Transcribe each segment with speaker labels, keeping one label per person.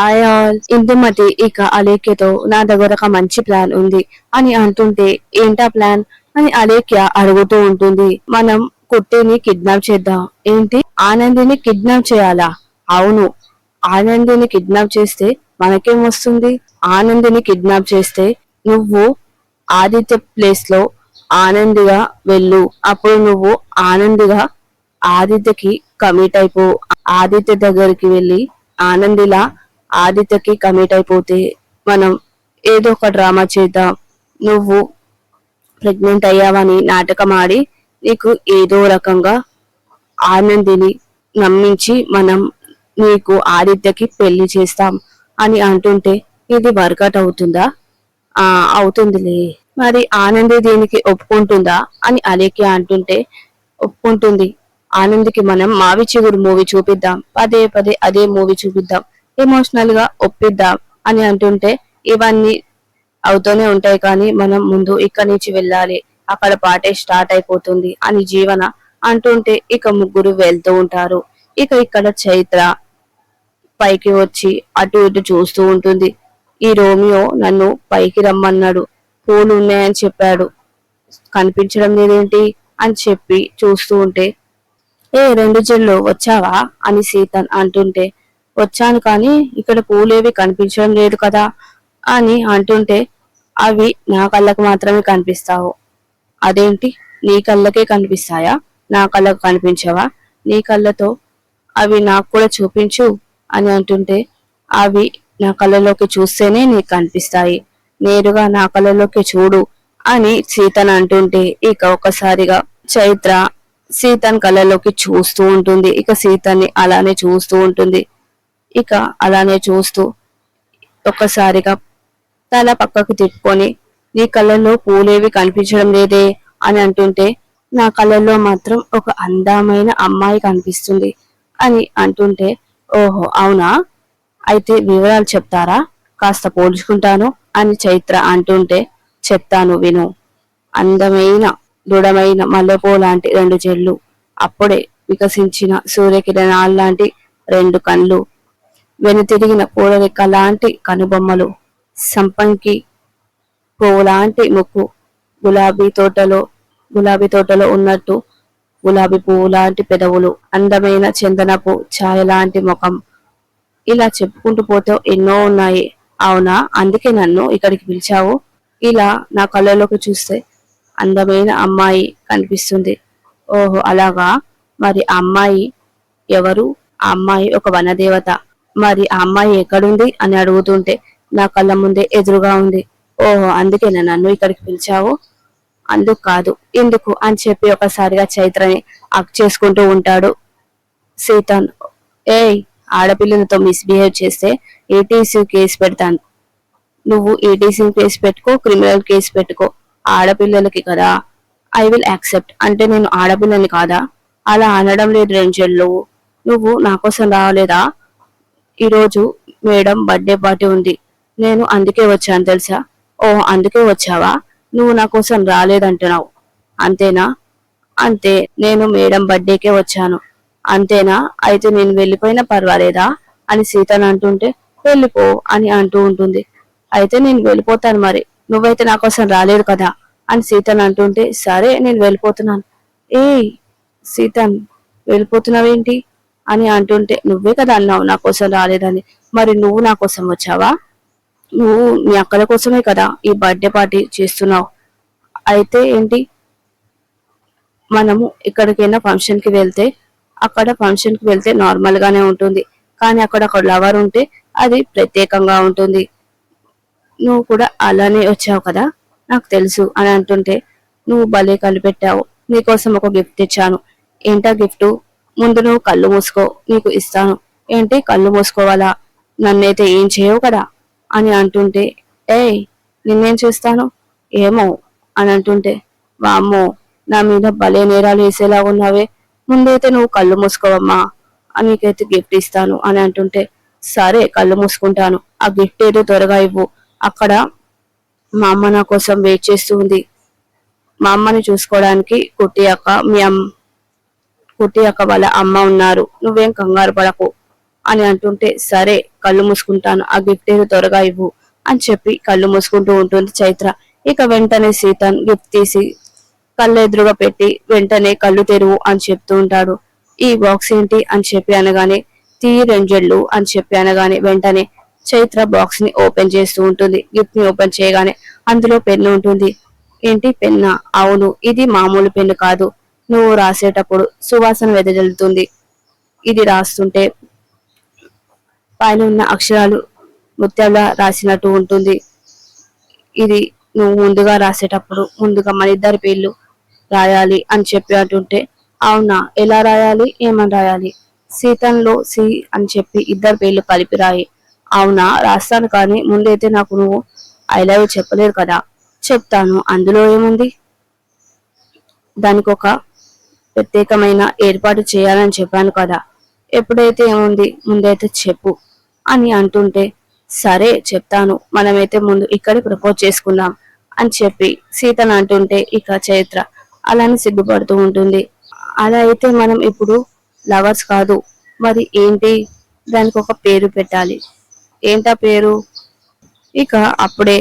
Speaker 1: ఆయాల్ ఇందుమతి ఇక అలేఖ్యతో నా దగ్గర ఒక మంచి ప్లాన్ ఉంది అని అంటుంటే ఏంటా ప్లాన్ అని అలేఖ్య అడుగుతూ ఉంటుంది. మనం కుట్టిని కిడ్నాప్ చేద్దాం. ఏంటి? ఆనందిని కిడ్నాప్ చేయాలా? అవును. ఆనందిని కిడ్నాప్ చేస్తే మనకేం వస్తుంది? ఆనందిని కిడ్నాప్ చేస్తే నువ్వు ఆదిత్య ప్లేస్లో ఆనందిగా వెళ్ళు. అప్పుడు నువ్వు ఆనందిగా ఆదిత్యకి కమిట్ అయిపో. ఆదిత్య దగ్గరికి వెళ్ళి ఆనందిలా ఆదిత్యకి కమిట్ అయిపోతే మనం ఏదో ఒక డ్రామా చేద్దాం. నువ్వు ప్రెగ్నెంట్ అయ్యావని నాటకం ఆడి నీకు ఏదో రకంగా ఆనందిని నమ్మించి మనం నీకు ఆదిత్యకి పెళ్ళి చేస్తాం అని అంటుంటే ఇది వర్కౌట్ అవుతుందా? ఆ అవుతుందిలే. మరి ఆనంది దీనికి ఒప్పుకుంటుందా అని అలేఖ్య అంటుంటే ఒప్పుకుంటుంది. ఆనందికి మనం మావి చిగురు మూవీ చూపిద్దాం. పదే పదే అదే మూవీ చూపిద్దాం. ఎమోషనల్గా ఒప్పిద్దాం అని అంటుంటే ఇవన్నీ అవుతూనే ఉంటాయి కానీ మనం ముందు ఇక్కడి నుంచి వెళ్ళాలి. అక్కడ పాటే స్టార్ట్ అయిపోతుంది అని జీవన అంటుంటే ఇక ముగ్గురు వెళ్తూ ఉంటారు. ఇక ఇక్కడ చైత్ర పైకి వచ్చి అటు ఇటు చూస్తూ ఉంటుంది. ఈ రోమియో నన్ను పైకి రమ్మన్నాడు. పూలు ఉన్నాయని చెప్పాడు. కనిపించడం లేదేంటి? అని చెప్పి చూస్తూ ఉంటే ఏ రెండు చెల్లు వచ్చావా? అని సీతన్ అంటుంటే వచ్చాను కానీ ఇక్కడ పూలేవి కనిపించడం లేదు కదా అని అంటుంటే అవి నా కళ్ళకు మాత్రమే కనిపిస్తావు. అదేంటి? నీ కళ్ళకే కనిపిస్తాయా? నా కళ్ళకు కనిపించవా? నీ కళ్ళతో అవి నాకు కూడా చూపించు అని అంటుంటే అవి నా కళ్ళలోకి చూస్తేనే నీకు కనిపిస్తాయి. నేరుగా నా కళ్ళలోకి చూడు అని సీతను అంటుంటే ఇక ఒకసారిగా చైత్ర సీతన్ కళ్ళలోకి చూస్తూ ఉంటుంది. ఇక సీతని అలానే చూస్తూ ఉంటుంది. ఇక అలానే చూస్తూ ఒక్కసారిగా తల పక్కకు తిప్పుకొని నీ కళ్ళల్లో పూలేవి కనిపించడం లేదే అని అంటుంటే నా కళ్ళల్లో మాత్రం ఒక అందమైన అమ్మాయి కనిపిస్తుంది అని అంటుంటే ఓహో అవునా? అయితే వివరాలు చెప్తారా? కాస్త పోల్చుకుంటాను అని చైత్ర అంటుంటే చెప్తాను విను. అందమైన దృఢమైన మల్లెపూ లాంటి రెండు చెళ్ళు అప్పుడే వికసించిన సూర్యకిరణాలు లాంటి రెండు కళ్ళు వెనుతిరిగిన పూలరెక్క లాంటి కనుబొమ్మలు సంపంకి పువ్వు లాంటి ముక్కు గులాబీ తోటలో గులాబీ తోటలో ఉన్నట్టు గులాబీ పువ్వు లాంటి పెదవులు అందమైన చందనపు ఛాయ లాంటి ముఖం. ఇలా చెప్పుకుంటూ పోతే ఎన్నో ఉన్నాయి. అవునా? అందుకే నన్ను ఇక్కడికి పిలిచావు. ఇలా నా కళ్ళలోకి చూస్తే అందమైన అమ్మాయి కనిపిస్తుంది. ఓహో అలాగా? మరి అమ్మాయి ఎవరు? ఆ అమ్మాయి ఒక వనదేవత. మరి ఆ అమ్మాయి ఎక్కడుంది అని అడుగుతుంటే నా కళ్ళ ముందే ఎదురుగా ఉంది. ఓహో అందుకే నన్ను ఇక్కడికి పిలిచావు? అందుకు కాదు ఎందుకు అని చెప్పి ఒకసారిగా చైత్రని అక్ చేసుకుంటూ ఉంటాడు సీతన్. ఏయ్ ఆడపిల్లలతో మిస్బిహేవ్ చేస్తే ఏటీసీ కేసు పెడతాను. నువ్వు ఏటీసీ కేసు పెట్టుకో క్రిమినల్ కేసు పెట్టుకో. ఆడపిల్లలకి కదా. I will accept. అంటే నేను ఆడపిల్లని కాదా? అలా అనడం లేదు రెంజెళ్ళు నువ్వు. నా కోసం రావలేదా ఈరోజు మేడం బర్త్డే పార్టీ ఉంది. నేను అందుకే వచ్చాను తెలుసా? ఓ అందుకే వచ్చావా? నువ్వు నా కోసం రాలేదంటున్నావు. అంతేనా? అంతే నేను మేడం బర్త్డేకే వచ్చాను. అంతేనా? అయితే నేను వెళ్ళిపోయినా పర్వాలేదా? అని సీతను అంటుంటే వెళ్ళిపో అని అంటూ ఉంటుంది. అయితే నేను వెళ్ళిపోతాను మరి. నువ్వైతే నా కోసం రాలేదు కదా? అని సీతను అంటుంటే సరే నేను వెళ్ళిపోతున్నాను. ఏయ్ సీతన్ వెళ్ళిపోతున్నావేంటి? అని అంటుంటే నువ్వే కదా అన్నావు నా కోసం రాలేదని. మరి నువ్వు నా కోసం వచ్చావా? నువ్వు నీ అక్కల కోసమే కదా ఈ బర్త్డే పార్టీ చేస్తున్నావు. అయితే ఏంటి? మనము ఎక్కడికైనా ఫంక్షన్కి వెళ్తే అక్కడ ఫంక్షన్కి వెళ్తే నార్మల్గానే ఉంటుంది. కానీ అక్కడ ఒక లవర్ ఉంటే అది ప్రత్యేకంగా ఉంటుంది. నువ్వు కూడా అలానే వచ్చావు కదా? నాకు తెలుసు అని అంటుంటే నువ్వు భలే కనిపెట్టావు. నీకోసం ఒక గిఫ్ట్ తెచ్చాను. ఏంటా గిఫ్ట్? ముందు నువ్వు కళ్ళు మూసుకో నీకు ఇస్తాను. ఏంటి? కళ్ళు మూసుకోవాలా? నన్నైతే ఏం చేయవు కదా? అని అంటుంటే ఏయ్ నిన్నేం చేస్తాను? ఏమో అని అంటుంటే వామ్మో నా మీద భలే నేరాలు వేసేలా ఉన్నావే. ముందైతే నువ్వు కళ్ళు మూసుకోవమ్మా అని నీకైతే గిఫ్ట్ ఇస్తాను అని అంటుంటే సరే కళ్ళు మూసుకుంటాను. ఆ గిఫ్ట్ ఏదో త్వరగా ఇవ్వు. అక్కడ మా అమ్మ నా కోసం వెయిట్ చేస్తూ ఉంది. మా అమ్మని చూసుకోవడానికి కుట్టి అక్క మీ అమ్మ కుట్టి అక్క వాళ్ళ అమ్మ ఉన్నారు. నువ్వేం కంగారు పడకు. అని అంటుంటే సరే కళ్ళు మూసుకుంటాను. ఆ గిఫ్ట్ ఏదో త్వరగా ఇవ్వు అని చెప్పి కళ్ళు మూసుకుంటూ ఉంటుంది చైత్ర. ఇక వెంటనే సీతన్ గిఫ్ట్ తీసి కళ్ళు ఎదురుగా పెట్టి వెంటనే కళ్ళు తెరువు అని చెప్తూ ఉంటాడు. ఈ బాక్స్ ఏంటి అని చెప్పి అనగానే తీ రెంజెళ్ళు అని చెప్పి అనగానే వెంటనే చైత్ర బాక్స్ని ఓపెన్ చేస్తూ ఉంటుంది. గిఫ్ట్ని ఓపెన్ చేయగానే అందులో పెన్ను ఉంటుంది. ఏంటి పెన్న? అవును ఇది మామూలు పెన్ను కాదు. నువ్వు రాసేటప్పుడు సువాసన వెదజల్లుతుంది. ఇది రాస్తుంటే పైన ఉన్న అక్షరాలు ముత్యాల రాసినట్టు ఉంటుంది. ఇది నువ్వు ముందుగా రాసేటప్పుడు ముందుగా మన ఇద్దరి పేర్లు రాయాలి అని చెప్పి అంటుంటే అవునా? ఎలా రాయాలి? ఏమని రాయాలి? సీతంలో సి అని చెప్పి ఇద్దరు పేర్లు కలిపి రాయి. అవునా? రాస్తాను కానీ ముందైతే నాకు నువ్వు ఐ లవ్ చెప్పలేదు కదా. చెప్తాను. అందులో ఏముంది? దానికి ఒక ప్రత్యేకమైన ఏర్పాటు చేయాలని చెప్పాను కదా. ఎప్పుడైతే ఏముంది ముందైతే చెప్పు అని అంటుంటే సరే చెప్తాను మనమైతే ముందు ఇక్కడే ప్రపోజ్ చేసుకుందాం అని చెప్పి సీతను అంటుంటే ఇక చైత్ర అలానే సిగ్గుపడుతూ ఉంటుంది. అలా అయితే మనం ఇప్పుడు లవర్స్ కాదు మరి ఏంటి? దానికి ఒక పేరు పెట్టాలి. ఏంటా పేరు? ఇక అప్పుడే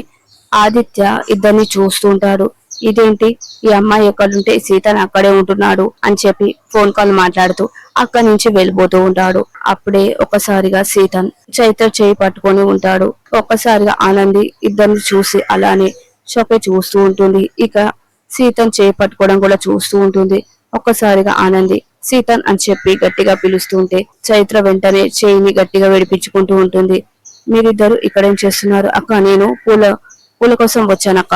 Speaker 1: ఆదిత్య ఇద్దరిని చూస్తుంటాడు ఇదేంటి? ఈ అమ్మాయి ఎక్కడుంటే సీతను అక్కడే ఉంటున్నాడు అని చెప్పి ఫోన్ కాల్ మాట్లాడుతూ అక్కడి నుంచి వెళ్ళిపోతూ ఉంటాడు. అప్పుడే ఒకసారిగా సీతన్ చైత్ర చేయి పట్టుకొని ఉంటాడు. ఒక్కసారిగా ఆనంది ఇద్దరిని చూసి అలానే షొకే చూస్తూ ఉంటుంది. ఇక సీతన్ చేయి పట్టుకోవడం కూడా చూస్తూ ఉంటుంది. ఒక్కసారిగా ఆనంది సీతన్ అని చెప్పి గట్టిగా పిలుస్తుంటే చైత్ర వెంటనే చేయిని గట్టిగా విడిపించుకుంటూ ఉంటుంది. మీరిద్దరు ఇక్కడేం చేస్తున్నారు? అక్క నేను పూల పూల కోసం వచ్చానక్క.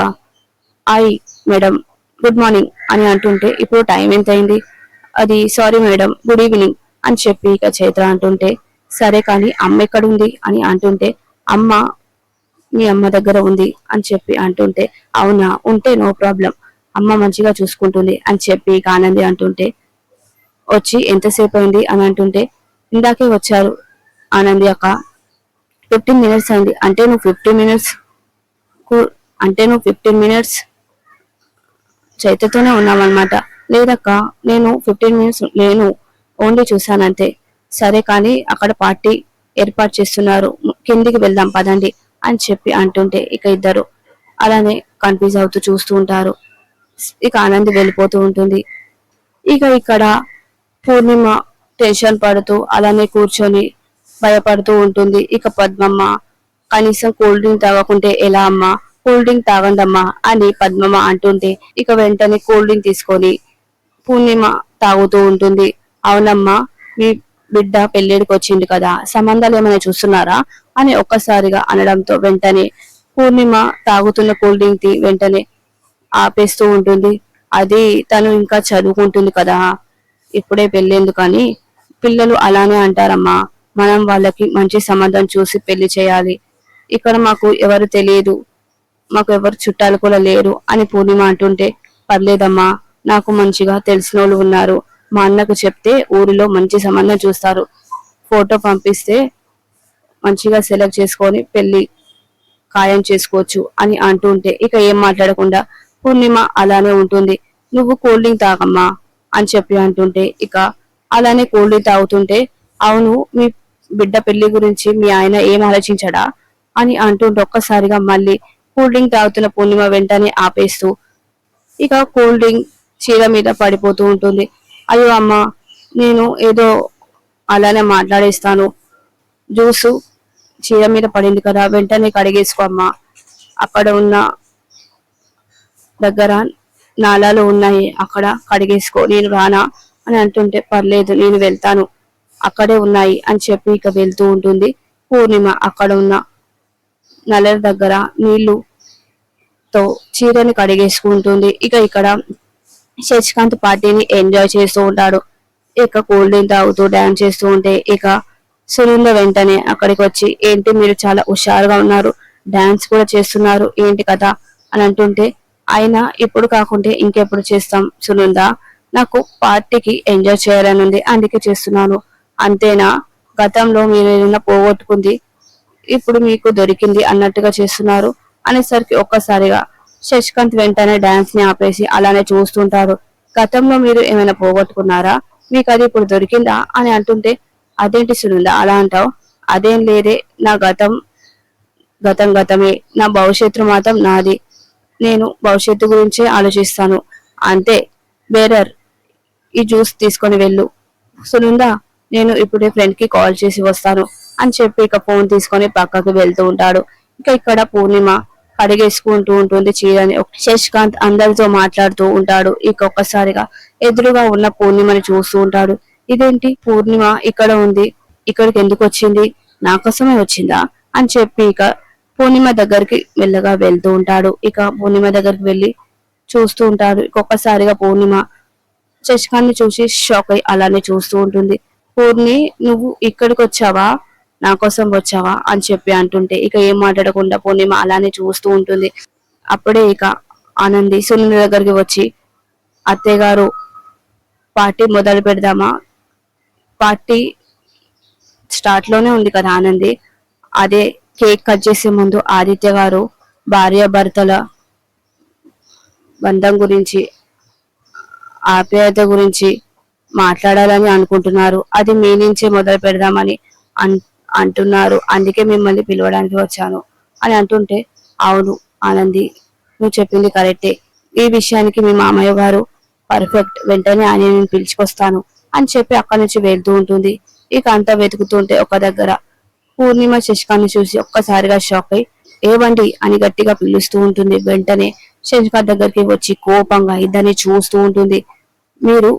Speaker 1: ఐ మేడం గుడ్ మార్నింగ్ అని అంటుంటే ఇప్పుడు టైం ఎంత అయింది అది సారీ మేడం గుడ్ ఈవినింగ్ అని చెప్పి ఇక చైత్ర అంటుంటే సరే కానీ అమ్మ ఎక్కడుంది? అని అంటుంటే అమ్మ మీ అమ్మ దగ్గర ఉంది అని చెప్పి అంటుంటే అవునా ఉంటే నో ప్రాబ్లం అమ్మ మంచిగా చూసుకుంటుంది అని చెప్పి ఇక ఆనంది అంటుంటే వచ్చి ఎంతసేపు అయింది? అని అంటుంటే ఇందాకే వచ్చారు ఆనంది అక్క ఫిఫ్టీన్ మినిట్స్ అయింది అంటే నువ్వు ఫిఫ్టీన్ మినిట్స్ అంటే నువ్వు ఫిఫ్టీన్ మినిట్స్ చైతతోనే ఉన్నామన్నమాట. లేదక్క నేను ఫిఫ్టీన్ మినిట్స్ నేను ఓన్లీ చూశానంతే. సరే కానీ అక్కడ పార్టీ ఏర్పాటు చేస్తున్నారు. కిందికి వెళ్దాం పదండి అని చెప్పి అంటుంటే ఇక ఇద్దరు అలానే కన్ఫ్యూజ్ అవుతూ చూస్తూ ఉంటారు. ఇక ఆనంది వెళ్ళిపోతూ ఉంటుంది. ఇక ఇక్కడ పూర్ణిమ టెన్షన్ పడుతూ అలానే కూర్చొని భయపడుతూ ఉంటుంది. ఇక పద్మమ్మ కనీసం కూల్ డ్రింక్ తాగకుంటే ఎలా అమ్మా? కూల్ డ్రింక్ తాగండమ్మా అని పద్మమ్మ అంటుంటే ఇక వెంటనే కూల్ డ్రింక్ తీసుకొని పూర్ణిమ తాగుతూ ఉంటుంది. అవునమ్మా మీ బిడ్డ పెళ్ళిడికి వచ్చింది కదా సంబంధాలు ఏమైనా చూస్తున్నారా అని ఒక్కసారిగా అనడంతో వెంటనే పూర్ణిమ తాగుతున్న కూల్ డ్రింక్ని వెంటనే ఆపేస్తూ ఉంటుంది. అది తను ఇంకా చదువుకుంటుంది కదా ఇప్పుడే పెళ్ళేందుకు కానీ పిల్లలు అలానే అంటారమ్మా మనం వాళ్ళకి మంచి సంబంధం చూసి పెళ్ళి చేయాలి. ఇక్కడ మాకు ఎవరు తెలియదు. మాకు ఎవరు చుట్టాలు కూడా లేరు అని పూర్ణిమ అంటుంటే పర్లేదమ్మా నాకు మంచిగా తెలిసిన వాళ్ళు ఉన్నారు. మా అన్నకు చెప్తే ఊరిలో మంచి సంబంధం చూస్తారు. ఫోటో పంపిస్తే మంచిగా సెలెక్ట్ చేసుకొని పెళ్ళి ఖాయం చేసుకోవచ్చు అని అంటుంటే ఇక ఏం మాట్లాడకుండా పూర్ణిమ అలానే ఉంటుంది. నువ్వు కూల్ డ్రింక్ తాగమ్మా అని చెప్పి అంటుంటే ఇక అలానే కూల్ డ్రింక్ తాగుతుంటే అవును మీ బిడ్డ పెళ్ళి గురించి మీ ఆయన ఏం ఆలోచించడా? అని అంటుంటే ఒక్కసారిగా మళ్ళీ కూల్ డ్రింక్ తాగుతున్న పూర్ణిమ వెంటనే ఆపేస్తూ ఇక కూల్ డ్రింక్ చీర మీద పడిపోతూ ఉంటుంది. అయ్యో అమ్మ నేను ఏదో అలానే మాట్లాడేస్తాను. జ్యూసు చీర మీద పడింది కదా వెంటనే కడిగేసుకో అమ్మా. అక్కడ ఉన్న దగ్గర నాలాలు ఉన్నాయి అక్కడ కడిగేసుకో. నేను రానా అని అంటుంటే పర్లేదు నేను వెళ్తాను. అక్కడే ఉన్నాయి అని చెప్పి ఇక వెళ్తూ ఉంటుంది. పూర్ణిమ అక్కడ ఉన్న నల్లల దగ్గర నీళ్ళు తో చీరని కడిగేసుకుంటుంది. ఇక ఇక్కడ శశికాంత్ పార్టీని ఎంజాయ్ చేస్తూ ఉంటాడు. ఇక కూల్ డ్రింక్ తాగుతూ డాన్స్ చేస్తూ ఉంటే ఇక సునంద వెంటనే అక్కడికి వచ్చి ఏంటి మీరు చాలా హుషారుగా ఉన్నారు డాన్స్ కూడా చేస్తున్నారు ఏంటి కదా అని అంటుంటే అయినా ఇప్పుడు కాకుంటే ఇంకెప్పుడు చేస్తాం సునంద నాకు పార్టీకి ఎంజాయ్ చేయాలని ఉంది అందుకే చేస్తున్నాను. అంతేనా? గతంలో మీరు ఏదైనా పోగొట్టుకుంది ఇప్పుడు మీకు దొరికింది అన్నట్టుగా చేస్తున్నారు అనేసరికి ఒక్కసారిగా శశికాంత్ వెంటనే డాన్స్ని ఆపేసి అలానే చూస్తుంటారు. గతంలో మీరు ఏమైనా పోగొట్టుకున్నారా? మీకు అది ఇప్పుడు దొరికిందా? అని అంటుంటే అదేంటి సునుందా అలా అంటావు? అదేం లేదే నా గతం గతం గతమే. నా భవిష్యత్తు మాత్రం నాది. నేను భవిష్యత్తు గురించే ఆలోచిస్తాను. అంతే బేరర్. ఈ జ్యూస్ తీసుకొని వెళ్ళు. సునుందా నేను ఇప్పుడే ఫ్రెండ్కి కాల్ చేసి వస్తాను. అని చెప్పి ఇక ఫోన్ తీసుకొని పక్కకి వెళ్తూ ఉంటాడు. ఇక ఇక్కడ పూర్ణిమ కడిగేసుకుంటూ ఉంటుంది చీరని. శశికాంత్ అందరితో మాట్లాడుతూ ఉంటాడు. ఇక ఒక్కసారిగా ఎదురుగా ఉన్న పూర్ణిమని చూస్తూ ఉంటాడు. ఇదేంటి? పూర్ణిమ ఇక్కడ ఉంది. ఇక్కడికి ఎందుకు వచ్చింది? నా కోసమే వచ్చిందా? అని చెప్పి ఇక పూర్ణిమ దగ్గరికి మెల్లగా వెళ్తూ ఉంటాడు. ఇక పూర్ణిమ దగ్గరికి వెళ్ళి చూస్తూ ఉంటాడు. ఒక్కసారిగా పూర్ణిమ శశికాంత్ని చూసి షాక్ అయి అలానే చూస్తూ ఉంటుంది. పూర్ణి నువ్వు ఇక్కడికి వచ్చావా? నా కోసం వచ్చావా అని చెప్పి అంటుంటే ఇక ఏం మాట్లాడకుండా పూర్ణిమ అలానే చూస్తూ ఉంటుంది. అప్పుడే ఇక ఆనంది సునీల దగ్గరికి వచ్చి అత్తయ్య గారు పార్టీ మొదలు పెడదామా? పార్టీ స్టార్ట్లోనే ఉంది కదా ఆనంది. అదే కేక్ కట్ చేసే ముందు ఆదిత్య గారు భార్య భర్తల బంధం గురించి ఆప్యాయత గురించి మాట్లాడాలని అనుకుంటున్నారు. అది మీ నుంచే మొదలు పెడదామని అన్ అంటున్నారు. అందుకే మిమ్మల్ని పిలవడానికి వచ్చాను అని అంటుంటే అవును ఆనంది నువ్వు చెప్పింది కరెక్టే. ఈ విషయానికి మీ మామయ్య గారు పర్ఫెక్ట్. వెంటనే ఆయన నేను పిలుచుకొస్తాను అని చెప్పి అక్కడి నుంచి వెళ్తూ ఉంటుంది. ఇక అంతా వెతుకుతుంటే ఒక దగ్గర పూర్ణిమ శశికాన్ని చూసి ఒక్కసారిగా షాక్ అయి ఏవండి? అని గట్టిగా పిలుస్తూ ఉంటుంది. వెంటనే శశికాంత్ దగ్గరికి వచ్చి కోపంగా ఇద్దరిని చూస్తూ ఉంటుంది. మీరు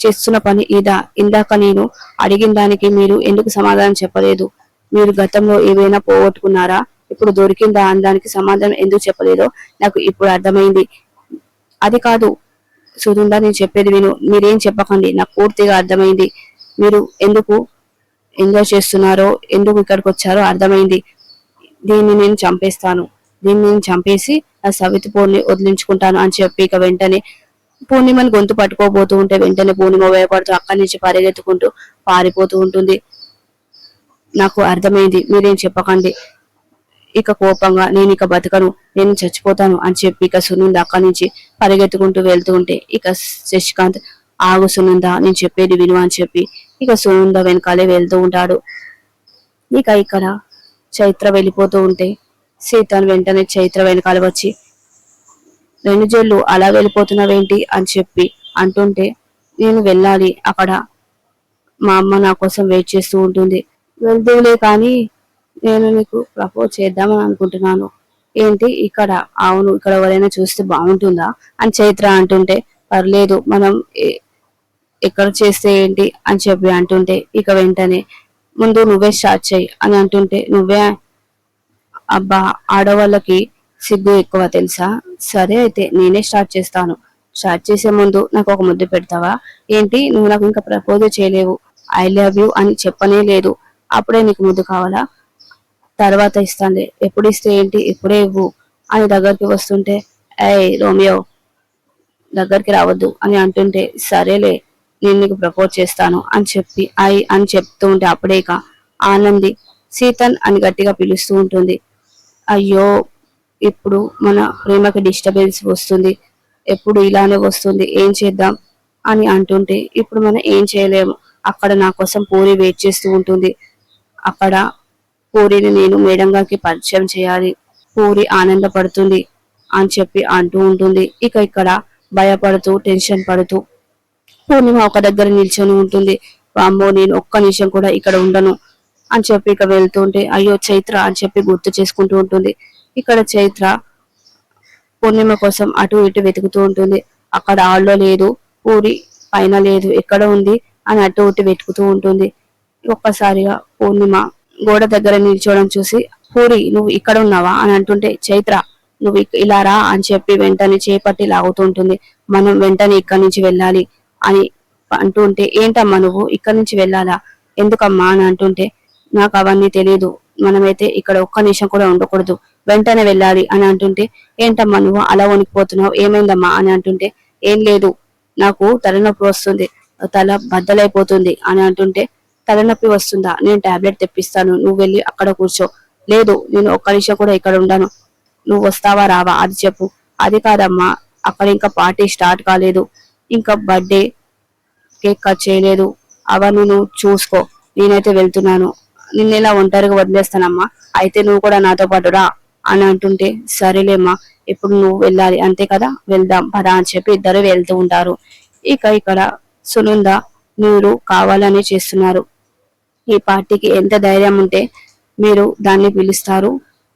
Speaker 1: చేస్తున్న పని ఇదా. ఇందాక నేను అడిగిన దానికి మీరు ఎందుకు సమాధానం చెప్పలేదు? మీరు గతంలో ఏవైనా పోగొట్టుకున్నారా? ఇప్పుడు దొరికిందా అనడానికి సమాధానం ఎందుకు చెప్పలేదో నాకు ఇప్పుడు అర్థమైంది. అది కాదు సుధుందా నేను చెప్పేది విను. మీరేం చెప్పకండి నాకు పూర్తిగా అర్థమైంది. మీరు ఎందుకు ఎంజాయ్ చేస్తున్నారో ఎందుకు ఇక్కడికి వచ్చారో అర్థమైంది. దీన్ని నేను చంపేస్తాను. దీన్ని నేను చంపేసి ఆ సవితిపోని వదిలించుకుంటాను అని చెప్పి ఇక వెంటనే పూర్ణిమని గొంతు పట్టుకోబోతూ ఉంటే వెంటనే పూర్ణిమ భయపడుతూ అక్కడి నుంచి పరిగెత్తుకుంటూ పారిపోతూ ఉంటుంది. నాకు అర్థమైంది. మీరేం చెప్పకండి. ఇక కోపంగా నేను ఇక బతకను నేను చచ్చిపోతాను అని చెప్పి ఇక సునంద అక్కడి నుంచి పరిగెత్తుకుంటూ వెళ్తూ ఉంటే ఇక శశికాంత్ ఆగు సునంద నేను చెప్పేది విను అని చెప్పి ఇక సునంద వెనకాలే వెళ్తూ ఉంటాడు. ఇక ఇక్కడ చైత్ర వెళ్ళిపోతూ ఉంటే సీతను వెంటనే చైత్ర వెనకాల వచ్చి రెండు జల్లు అలా వెళ్ళిపోతున్నావేంటి అని చెప్పి అంటుంటే నేను వెళ్ళాలి. అక్కడ మా అమ్మ నా కోసం వెయిట్ చేస్తూ ఉంటుంది. వెళ్తూనే కానీ నేను నీకు ప్రపోజ్ చేద్దామని అనుకుంటున్నాను. ఏంటి? ఇక్కడ అవును ఇక్కడ ఎవరైనా చూస్తే బాగుంటుందా? అని చైత్ర అంటుంటే పర్లేదు మనం ఎక్కడ చేస్తే ఏంటి? అని చెప్పి అంటుంటే ఇక వెంటనే ముందు నువ్వే స్టార్ట్ చేయి అని అంటుంటే నువ్వే? అబ్బా ఆడవాళ్ళకి సిగ్గు ఎక్కువ తెలుసా? సరే అయితే నేనే స్టార్ట్ చేస్తాను. స్టార్ట్ చేసే ముందు నాకు ఒక ముద్దు పెడతావా? ఏంటి? నువ్వు నాకు ఇంకా ప్రపోజ్ చేయలేవు. ఐ లవ్ యూ అని చెప్పనే లేదు. అప్పుడే నీకు ముద్దు కావాలా? తర్వాత ఇస్తానులే. ఎప్పుడు ఇస్తే ఏంటి? ఇప్పుడే ఇవ్వు. అని దగ్గరికి వస్తుంటే ఏ రోమియో దగ్గరికి రావద్దు అని అంటుంటే సరేలే నేను నీకు ప్రపోజ్ చేస్తాను అని చెప్పి ఐ అని చెప్తూ ఉంటే అప్పుడే ఆనంది సీతన్ అని గట్టిగా పిలుస్తూ ఉంటుంది. అయ్యో ఇప్పుడు మన ప్రేమకి డిస్టర్బెన్స్ వస్తుంది ఎప్పుడు ఇలానే వస్తుంది ఏం చేద్దాం అని అంటుంటే ఇప్పుడు మనం ఏం చేయలేము. అక్కడ నా కోసం పూరి వెయిట్ చేస్తూ ఉంటుంది. అక్కడ పూరిని నేను మేడం గారికి పరిచయం చేయాలి. పూరి ఆనందపడుతుంది అని చెప్పి అంటూ ఉంటుంది. ఇక ఇక్కడ భయపడుతూ టెన్షన్ పడుతూ పూర్ణిమ ఒక దగ్గర నిల్చొని ఉంటుంది. అమ్మో నేను ఒక్క నిమిషం కూడా ఇక్కడ ఉండను అని చెప్పి ఇక వెళ్తుంటే అయ్యో చైత్ర అని చెప్పి గుర్తు చేసుకుంటూ ఉంటుంది. ఇక్కడ చైత్ర పూర్ణిమ కోసం అటు ఇటు వెతుకుతూ ఉంటుంది. అక్కడ ఆళ్ళో లేదు పూరి పైన లేదు ఎక్కడ ఉంది అని అటు ఇటు వెతుకుతూ ఉంటుంది. ఒక్కసారిగా పూర్ణిమ గోడ దగ్గర నిల్చోవడం చూసి పూరి నువ్వు ఇక్కడ ఉన్నావా? అని అంటుంటే చైత్ర నువ్వు ఇలా రా అని చెప్పి వెంటనే చేపట్టి లాగుతుంటుంది మనం వెంటనే ఇక్కడి నుంచి వెళ్ళాలి అని అంటుంటే ఏంటమ్మా నువ్వు? ఇక్కడి నుంచి వెళ్ళాలా? ఎందుకమ్మా అని అంటుంటే నాకు అవన్నీ తెలియదు మనమైతే ఇక్కడ ఒక్క నిమిషం కూడా ఉండకూడదు. వెంటనే వెళ్ళాలి అని అంటుంటే ఏంటమ్మా నువ్వు అలా వణికిపోతున్నావు? ఏమైందమ్మా? అని అంటుంటే ఏం లేదు. నాకు తలనొప్పి వస్తుంది. తల బద్దలైపోతుంది. అని అంటుంటే తలనొప్పి వస్తుందా? నేను టాబ్లెట్ తెప్పిస్తాను. నువ్వు వెళ్ళి అక్కడ కూర్చో. లేదు నేను ఒక్క నిమిషం కూడా ఇక్కడ ఉండను. నువ్వు వస్తావా? రావా? అది చెప్పు. అది కాదమ్మా. అక్కడ ఇంకా పార్టీ స్టార్ట్ కాలేదు. ఇంకా బర్త్డే కేక్ కట్ చేయలేదు. అవన్నీ నువ్వు చూసుకో. నేనైతే వెళ్తున్నాను. నిన్న ఇలా ఒంటరిగా వదిలేస్తానమ్మా. అయితే నువ్వు కూడా నాతో పాటు రా అని అంటుంటే సరేలేమ్మా ఇప్పుడు నువ్వు వెళ్ళాలి అంతే కదా? వెళ్దాం పదా అని చెప్పి ఇద్దరు వెళ్తూ ఉంటారు. ఇక ఇక్కడ సునంద మీరు కావాలని చేస్తున్నారు. ఈ పార్టీకి ఎంత ధైర్యం ఉంటే మీరు దాన్ని పిలుస్తారు.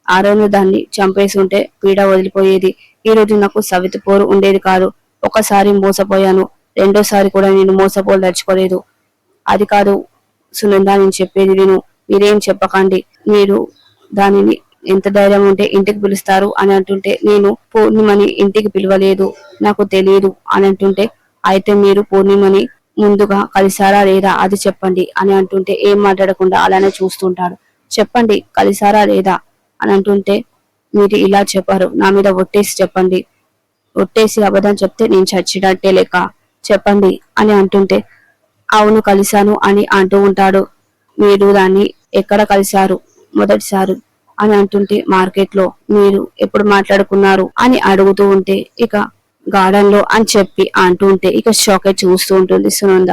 Speaker 1: ఆ రోజు దాన్ని చంపేసి ఉంటే పీడ వదిలిపోయేది. ఈ రోజు నాకు సవిత పోరు ఉండేది కాదు. ఒకసారి మోసపోయాను. రెండోసారి కూడా నేను మోసపోదలుచుకోలేదు అది కాదు సునంద నేను చెప్పేది విను. మీరేం చెప్పకండి. మీరు దానిని ఎంత ధైర్యం ఉంటే ఇంటికి పిలుస్తారు అని అంటుంటే నేను పూర్ణిమని ఇంటికి పిలవలేదు నాకు తెలియదు అని అంటుంటే అయితే మీరు పూర్ణిమని ముందుగా కలిసారా లేదా అది చెప్పండి అని అంటుంటే ఏం మాట్లాడకుండా అలానే చూస్తుంటాడు. చెప్పండి కలిసారా లేదా అని అంటుంటే మీరు ఇలా చెప్పారు నా మీద ఒట్టేసి చెప్పండి. ఒట్టేసి అబద్ధం చెప్తే నేను చచ్చినట్టే లేక చెప్పండి అని అంటుంటే అవును కలిశాను అని అంటూ ఉంటాడు. మీరు దాన్ని ఎక్కడ కలిశారు? మొదటిసారి అని అంటుంటే మార్కెట్లో మీరు ఎప్పుడు మాట్లాడుకున్నారు అని అడుగుతూ ఉంటే ఇక గార్డెన్లో అని చెప్పి అంటూ ఉంటే ఇక షాకే చూస్తూ ఉంటుంది సునంద.